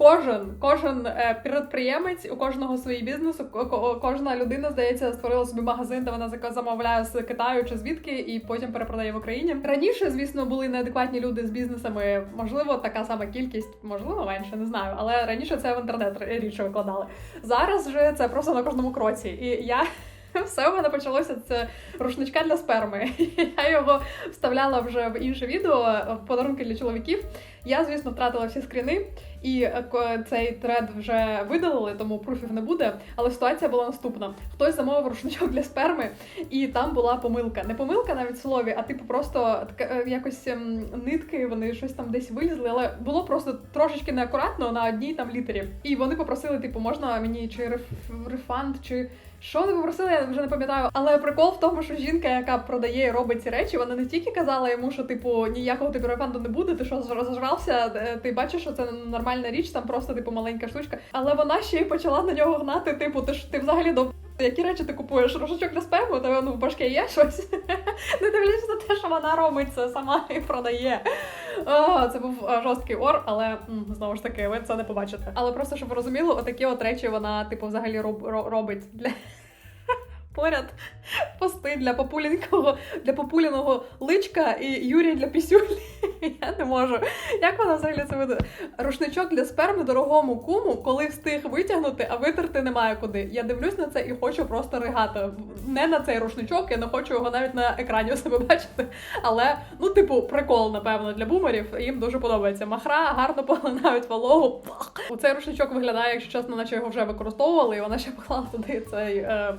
Кожен, кожен е, підприємець, у кожного свій бізнес, ко- ко- кожна людина, здається, створила собі магазин, де вона замовляє з Китаю чи звідки, і потім перепродає в Україні. Раніше, звісно, були неадекватні люди з бізнесами. Можливо, така сама кількість, можливо, менше, не знаю. Але раніше це в інтернет рідше викладали. Зараз же це просто на кожному кроці. І я. Все у мене почалося з рушничка для сперми. Я його вставляла вже в інше відео в подарунки для чоловіків. Я, звісно, втратила всі скріни, і е, цей тред вже видалили, тому пруфів не буде. Але ситуація була наступна: хтось замовив рушничок для сперми, і там була помилка. Не помилка навіть в слові, а типу просто така, е, якось ем, нитки, вони щось там десь вилізли, але було просто трошечки неакуратно на одній там літері. І вони попросили, типу, можна мені чи реф- рефанд, чи. Що вони попросили, я вже не пам'ятаю. Але прикол в тому, що жінка, яка продає і робить ці речі, вона не тільки казала йому, що типу ніякого типу рефанду не буде, ти що розжрався, е, ти бачиш, що це нормальна річ, там просто типу маленька штучка. Але вона ще й почала на нього гнати. Типу, ти ж ти взагалі до які речі ти купуєш? Рушачок для спему, у тебе ну в башки є щось. Не дивлячись на те, що вона робить це сама і продає. О, це був е, жорсткий ор, але знову ж таки, ви це не побачите. Але просто щоб ви розуміли, отакі от речі вона, типу, взагалі роб, ро- робить для. Поряд пости для популінського для популіного личка і Юрія для пісюлі. Я не можу. Як вона взагалі це веде? Рушничок для сперми дорогому куму, коли встиг витягнути, а витерти немає куди. Я дивлюсь на це і хочу просто ригати. Не на цей рушничок, я не хочу його навіть на екрані у себе бачити. Але, ну, типу, прикол, напевно, для бумерів. Їм дуже подобається. Махра гарно поглинають вологу. У цей рушничок виглядає, якщо чесно, наче його вже використовували, і вона ще поклала туди цей. Е,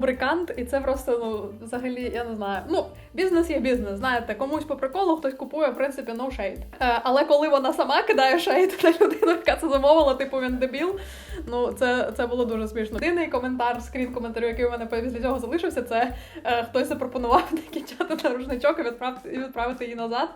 лубрикант, і це просто ну взагалі я не знаю. Ну, бізнес є бізнес. Знаєте, комусь по приколу хтось купує, в принципі, no shade. Е, але коли вона сама кидає шейд на людину, яка це замовила, типу він дебіл. Ну це, це було дуже смішно. Єдиний коментар, скрін коментарю, який у мене після цього залишився, це е, хтось запропонував накінчати на рушничок і відправити, і відправити її назад.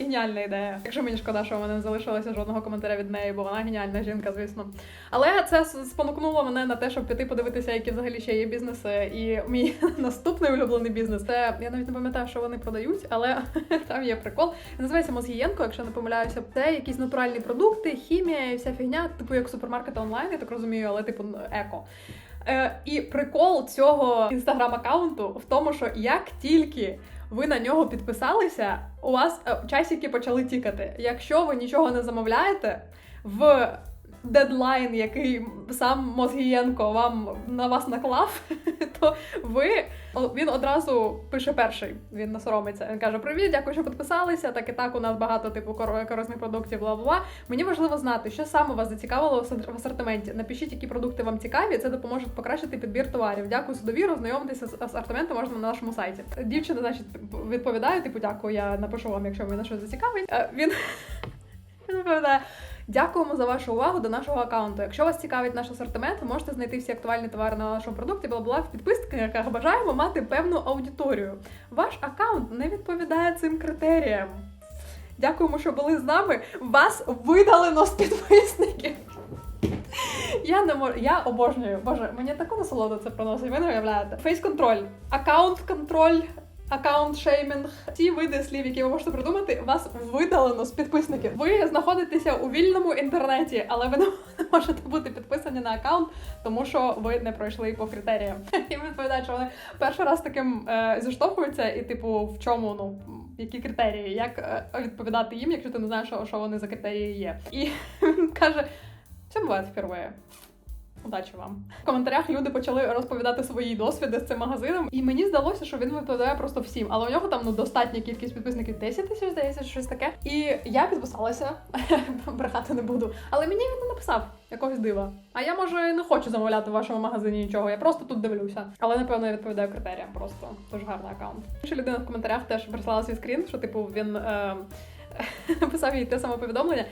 Геніальна ідея. Якщо мені шкода, що в мене не залишилося жодного коментаря від неї, бо вона геніальна жінка, звісно. Але це спонукнуло мене на те, щоб піти подивитися, які взагалі ще є бізнеси. І мій наступний улюблений бізнес. Це я навіть не пам'ятаю, що вони продають, але там є прикол. Називається Мозгієнко, якщо не помиляюся. Це якісь натуральні продукти, хімія і вся фігня, типу як супермаркет онлайн, я так розумію, але типу еко. Е, і прикол цього інстаграм-аккаунту в тому, що як тільки ви на нього підписалися, у вас е, часики почали тікати. Якщо ви нічого не замовляєте в дедлайн, який сам Мозгієнко вам на вас наклав, то ви він одразу пише перший. Він не соромиться. Він каже: Привіт, дякую, що підписалися. Так і так у нас багато типу кор- корисних продуктів, бла бла. Мені важливо знати, що саме вас зацікавило в асор- асортименті. Напишіть, які продукти вам цікаві. Це допоможе покращити підбір товарів. Дякую за довіру. Знайомитися з асортиментом можна на нашому сайті. Дівчина, значить, відповідає, типу, дякую, я напишу вам, якщо мене щось зацікавить. Е, Він він відповідає. Дякуємо за вашу увагу до нашого аккаунту. Якщо вас цікавить наш асортимент, ви можете знайти всі актуальні товари на нашому продукті, бла бла в підписках. Бажаємо мати певну аудиторію. Ваш аккаунт не відповідає цим критеріям. Дякуємо, що були з нами. Вас видалено з підписників. Я не можу, я обожнюю. Боже, мені таку насолоду це приносить. Ви не уявляєте. Фейс-контроль, аккаунт-контроль, аккаунт-шеймінг. Ці види слів, які ви можете придумати, вас видалено з підписників. Ви знаходитеся у вільному інтернеті, але ви не можете бути підписані на аккаунт, тому що ви не пройшли по критеріям. І відповідають, що вони перший раз таким е, зіштовхуються, і типу, в чому ну. Які критерії, як е, відповідати їм, якщо ти не знаєш, що, що вони за критерії є? І він каже: все буває впервые. Удачі вам. В коментарях люди почали розповідати свої досвіди з цим магазином, і мені здалося, що він відповідає просто всім. Але у нього там ну достатня кількість підписників 10 тисяч, здається, щось таке. І я підписалася, брехати не буду. Але мені він не написав якогось дива. А я може не хочу замовляти в вашому магазині нічого. Я просто тут дивлюся. Але напевно я відповідаю критеріям. Просто дуже гарний аккаунт. Інша людина в коментарях теж прислала свій скрін, що типу він. Е- Писав їй те саме повідомлення,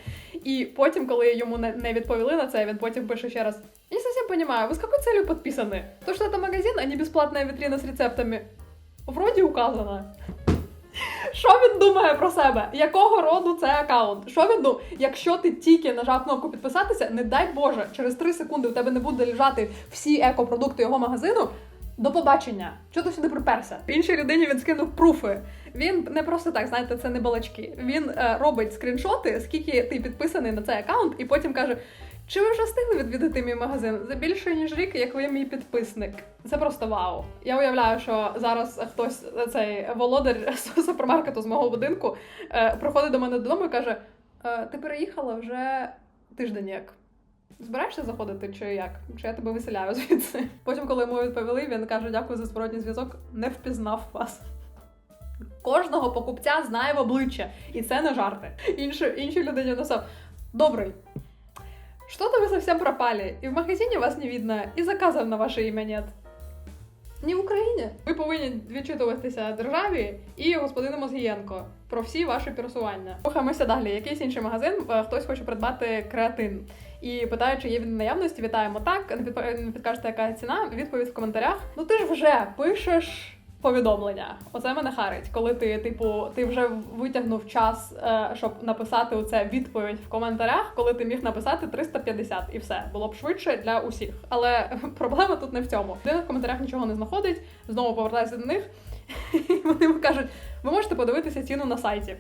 і потім, коли йому не відповіли на це, він потім пише ще раз: Я не совсем понимаю, вы с какой целью подписаны? То, что это магазин, а не бесплатная витрина с рецептами. Вроді указано. Що він думає про себе? Якого роду це аккаунт? Що він думає? Якщо ти тільки нажав кнопку підписатися, не дай Боже, через 3 секунди у тебе не буде лежати всі екопродукти його магазину. До побачення. Чого ти сюди приперся? Іншій людині він скинув пруфи. Він не просто так, знаєте, це не балачки. Він е, робить скріншоти, скільки ти підписаний на цей аккаунт, і потім каже: чи ви вже встигли відвідати мій магазин? За більше ніж рік, як ви мій підписник. Це просто вау. Я уявляю, що зараз хтось цей володар супермаркету з мого будинку е, приходить до мене додому і каже: е, Ти переїхала вже тиждень як. Збираєшся заходити, чи як? Чи я тебе виселяю звідси? Потім, коли йому відповіли, він каже: Дякую за зворотній зв'язок, не впізнав вас. Кожного покупця знає в обличчя, і це не жарти. Інші, іншій людині написав: Добрий. Что-то вы совсем пропали, і в магазині вас не видно, і заказів на ваше ім'я нет. Ні в Україні. Ви повинні відчитуватися державі і господину Мозгієнко про всі ваші пересування. Рухаємося далі. Якийсь інший магазин, е, хтось хоче придбати креатин. І питає, чи є він в наявності. Вітаємо так. Не підкажете, яка ціна. Відповідь в коментарях. Ну ти ж вже пишеш. Повідомлення, оце мене харить, коли ти, типу, ти вже витягнув час, е, щоб написати оце відповідь в коментарях, коли ти міг написати 350 і все було б швидше для усіх. Але проблема тут не в цьому. Людина в коментарях нічого не знаходить, знову повертається до них, і вони кажуть: ви можете подивитися ціну на сайті.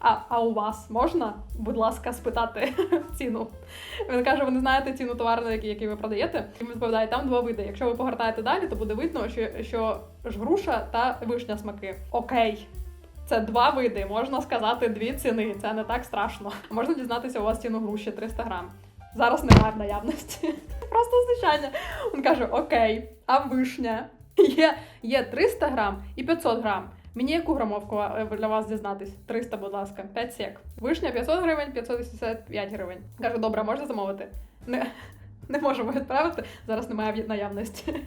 А, а у вас можна, будь ласка, спитати ціну? Він каже: ви не знаєте ціну товару, який, який ви продаєте. І він відповідає, там два види. Якщо ви погортаєте далі, то буде видно, що, що ж груша та вишня смаки. Окей. Це два види, можна сказати дві ціни. Це не так страшно. Можна дізнатися у вас ціну груші 300 грам. Зараз немає в наявності. Просто знущання. Він каже: Окей, а вишня? Є, є 300 грам і 500 грам. Мені яку грамовку е, для вас дізнатись? 300, будь ласка, 5 сек. Вишня 500 гривень, 585 гривень. Каже, добре, можна замовити? Не, не можемо відправити. Зараз немає наявності.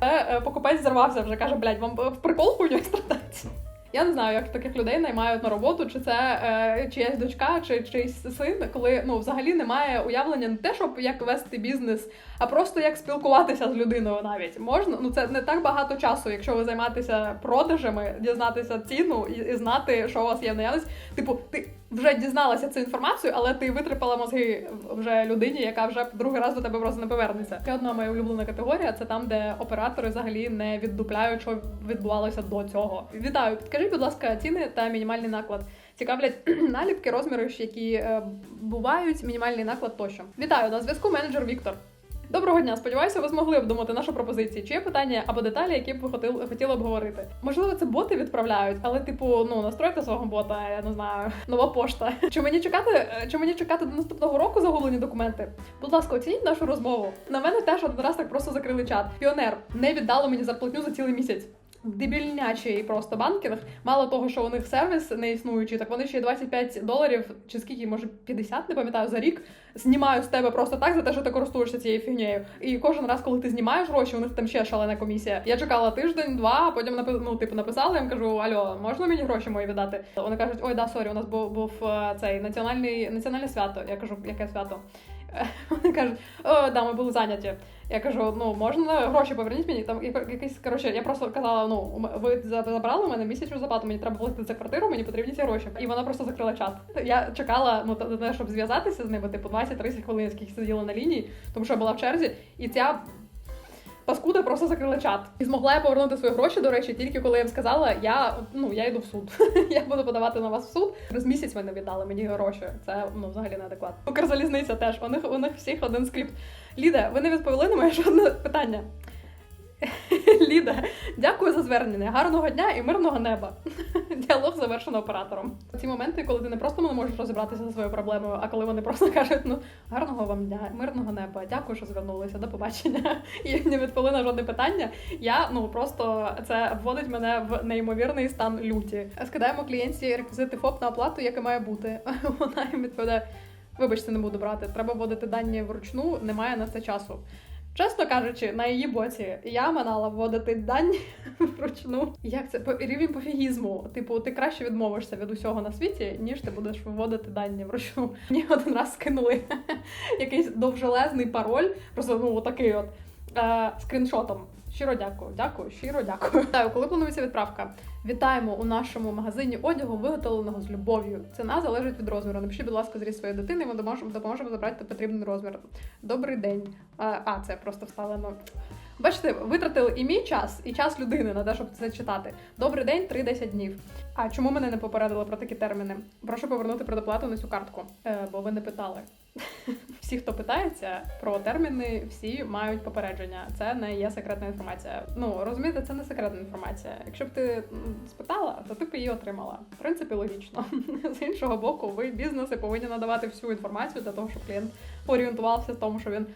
Е, е, Покупець зірвався вже каже, блядь, вам в прикол хуйню страдати. Я не знаю, як таких людей наймають на роботу, чи це е, чиясь дочка, чи чийсь син, коли ну взагалі немає уявлення не те, щоб як вести бізнес, а просто як спілкуватися з людиною навіть можна. Ну це не так багато часу, якщо ви займаєтеся продажами, дізнатися ціну і, і знати, що у вас є в наявності. Типу, ти вже дізналася цю інформацію, але ти витрипала мозги вже людині, яка вже другий раз до тебе просто не повернеться. Ще одна моя улюблена категорія це там, де оператори взагалі не віддупляють, що відбувалося до цього. Вітаю, підкажіть, будь ласка, ціни та мінімальний наклад. Цікавлять наліпки, розміри, які е, бувають, мінімальний наклад тощо. Вітаю на зв'язку менеджер Віктор. Доброго дня, сподіваюся, ви змогли обдумати нашу пропозицію. Чи є питання або деталі, які б ви хотіли, хотіли обговорити? Можливо, це боти відправляють, але типу, ну настройте свого бота, я не знаю, нова пошта. Чи мені чекати, е, чи мені чекати до наступного року загублені документи? Будь ласка, оцініть нашу розмову. На мене теж один раз так просто закрили чат. Піонер не віддало мені зарплатню за цілий місяць. Дебільнячий просто банкінг. Мало того, що у них сервіс не існуючий, так вони ще 25 доларів, чи скільки, може 50, не пам'ятаю, за рік знімають з тебе просто так за те, що ти користуєшся цією фігнею. І кожен раз, коли ти знімаєш гроші, у них там ще шалена комісія. Я чекала тиждень, два, а потім ну, типу, написала, їм кажу: Альо, можна мені гроші мої віддати? Вони кажуть, ой, да, сорі, у нас був, був е, цей національний національне свято. Я кажу, яке свято? Вони кажуть, о, да, ми були зайняті. Я кажу, ну можна гроші поверніть мені. Там якийсь коротше, я просто казала: ну ви забрали у мене місячну зарплату, мені треба платити за квартиру, мені потрібні ці гроші. І вона просто закрила чат. Я чекала ну та щоб зв'язатися з ними, типу 20-30 хвилин, скільки сиділа на лінії, тому що я була в черзі, і ця. Паскуда просто закрила чат. І змогла я повернути свої гроші, до речі, тільки коли я їм сказала, я ну я йду в суд. я буду подавати на вас в суд. Через місяць вони віддали мені гроші. Це ну взагалі неадекватно. Укрзалізниця теж. У них у них всіх один скрипт. Ліда, ви не відповіли на моє жодне питання. Ліда, дякую за звернення. Гарного дня і мирного неба. Діалог завершено оператором. Ці моменти, коли ти не просто не можеш розібратися зі своєю проблемою, а коли вони просто кажуть: ну гарного вам дня, мирного неба, дякую, що звернулися, до побачення. І не відповіли на жодне питання. Я ну просто це вводить мене в неймовірний стан люті. Скидаємо клієнтці реквізити ФОП на оплату, як і має бути. Вона їм відповідає: вибачте, не буду брати. Треба вводити дані вручну, немає на це часу. Чесно кажучи, на її боці я манала вводити дані вручну. Як це рівень пофігізму? Типу, ти краще відмовишся від усього на світі, ніж ти будеш вводити дані вручну. Мені один раз скинули якийсь довжелезний пароль, просто ну отакий от е, скріншотом. Щиро дякую, дякую, щиро дякую. Вітаю, коли планується відправка? Вітаємо у нашому магазині одягу, виготовленого з любов'ю. Ціна залежить від розміру. Напишіть, будь ласка, зріз своєї дитини, ми допоможемо, допоможемо забрати потрібний розмір. Добрий день. А, це просто вставлено. Бачите, витратили і мій час, і час людини на те, щоб це читати. Добрий день, 3-10 днів. А чому мене не попередили про такі терміни? Прошу повернути предоплату на цю картку, е, бо ви не питали. Всі, хто питається про терміни, всі мають попередження. Це не є секретна інформація. Ну розумієте, це не секретна інформація. Якщо б ти спитала, то ти б її отримала. В принципі, логічно. З іншого боку, ви бізнеси повинні надавати всю інформацію для того, щоб клієнт орієнтувався в тому, що він.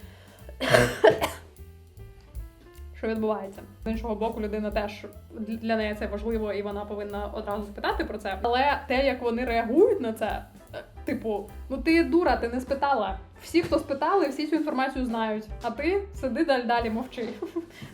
Що відбувається з іншого боку, людина теж для неї це важливо, і вона повинна одразу спитати про це. Але те, як вони реагують на це, е, типу, ну ти дура, ти не спитала. Всі, хто спитали, всі цю інформацію знають. А ти сиди далі далі, мовчи.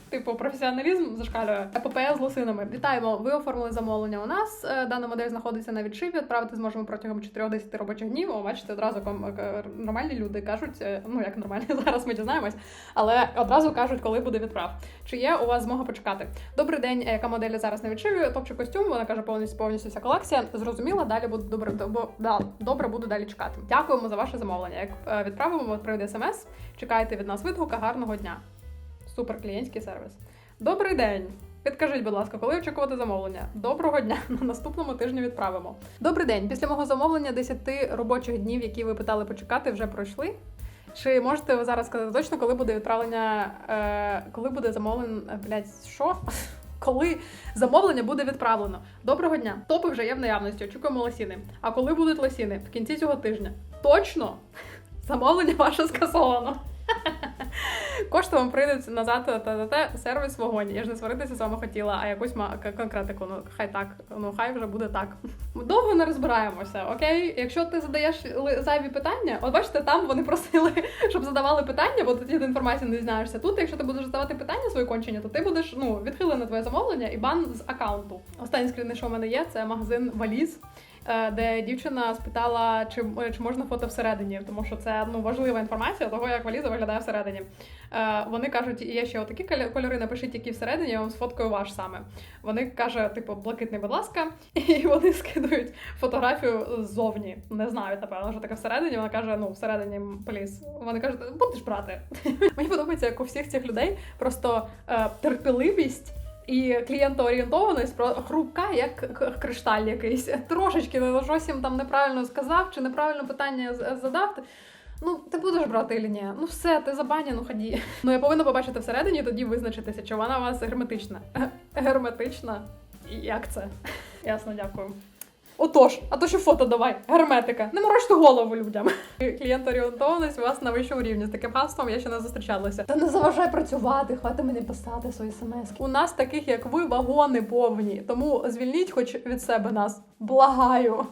Типу, професіоналізм зашкалює. епопея з лосинами. Вітаємо! Ви оформили замовлення у нас. Е, Дана модель знаходиться на відшиві. Відправити зможемо протягом 4-10 робочих днів. О, бачите, одразу е, нормальні люди кажуть, е, ну як нормальні, зараз ми дізнаємось, але одразу кажуть, коли буде відправ. Чи є у вас змога почекати? Добрий день, яка модель зараз на відшиві? Топчик костюм. Вона каже повністю повністю вся колекція. Зрозуміла, далі буде добре. Добо, да, добре буду далі чекати. Дякуємо за ваше замовлення. Як відправимо, прийде смс. Чекайте від нас відгука. Гарного дня. Супер клієнтський сервіс. Добрий день. Підкажіть, будь ласка, коли очікувати замовлення? Доброго дня! На наступному тижні відправимо. Добрий день. Після мого замовлення 10 робочих днів, які ви питали почекати, вже пройшли. Чи можете ви зараз сказати точно, коли буде відправлення? Е, коли буде замовлення? Блять, що? Коли замовлення буде відправлено? Доброго дня! Топи вже є в наявності. Очікуємо лосіни. А коли будуть лосіни? В кінці цього тижня. Точно! Замовлення ваше скасовано. Кошти вам прийдуть назад та та та сервіс в вагоні. Я ж не сваритися з вами хотіла, а якусь конкретику. Ну хай так, ну хай вже буде так. Довго не розбираємося, окей? Якщо ти задаєш зайві питання, от бачите, там вони просили, щоб задавали питання, бо ти інформацію не дізнаєшся. Тут, якщо ти будеш задавати питання свої кончення, то ти будеш ну відхилене твоє замовлення і бан з аккаунту. Останній скрін, що в мене є, це магазин Валіз. Е, Де дівчина спитала, чи, чи можна фото всередині, тому що це ну важлива інформація того, як валіза виглядає всередині. Е, вони кажуть, є ще отакі кольори- напишіть, які всередині, я вам сфоткаю ваш саме. Вони каже, типу, блакитний, будь ласка, і вони скидують фотографію ззовні. Не знають, напевно, що таке всередині. Вона каже, ну, всередині пліс. Вони кажуть, будеш брати. Мені подобається, як у всіх цих людей просто е, терпеливість. І клієнтоорієнтованість про хрупка, як кришталь якийсь. Трошечки ну, щось їм там неправильно сказав, чи неправильно питання задав. Ну, ти будеш брати ні? Ну все, ти забані, ну ході. Ну я повинна побачити всередині, тоді визначитися, чи вона у вас герметична. Герметична? Як це? Ясно, дякую. Отож, а то ще фото давай, герметика. Не морочте голову людям. Клієнт-орієнтованість у вас на вищому рівні. З таким гавством я ще не зустрічалася. Та не заважай працювати, хвати мені писати свої смс. У нас таких, як ви, вагони повні. Тому звільніть хоч від себе нас. Благаю.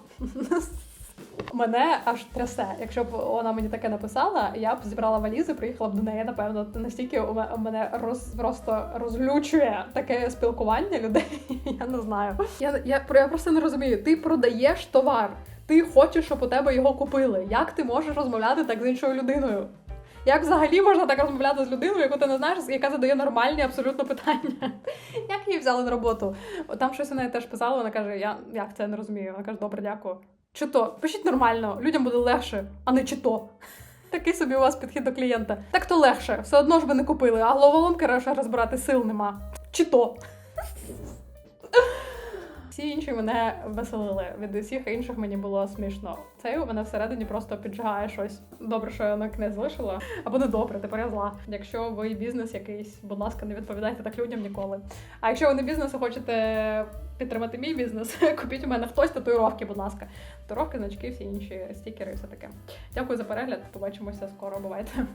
Мене аж трясе. Якщо б вона мені таке написала, я б зібрала валізи, приїхала б до неї. Напевно, настільки у мене роз просто розлючує таке спілкування людей. Я не знаю. Я, я, я просто не розумію. Ти продаєш товар, ти хочеш, щоб у тебе його купили. Як ти можеш розмовляти так з іншою людиною? Як взагалі можна так розмовляти з людиною, яку ти не знаєш, яка задає нормальні абсолютно питання? Як її взяли на роботу? Там щось вона теж писала, вона каже: Я як це не розумію. Вона каже, добре, дякую. Чи то? Пишіть нормально, людям буде легше, а не чи то. Такий собі у вас підхід до клієнта. Так то легше, все одно ж ви не купили, а головоломки раша розбирати сил нема. Чи то? Всі інші мене веселили. Від усіх інших мені було смішно. Цей у мене всередині просто піджигає щось. Добре, що я на не залишила. Або не добре, тепер я зла. Якщо ви бізнес якийсь, будь ласка, не відповідайте так людям ніколи. А якщо ви не бізнес і хочете підтримати мій бізнес, купіть у мене хтось татуїровки, будь ласка. Татуїровки, значки, всі інші стікери і все таке. Дякую за перегляд. Побачимося скоро. Бувайте.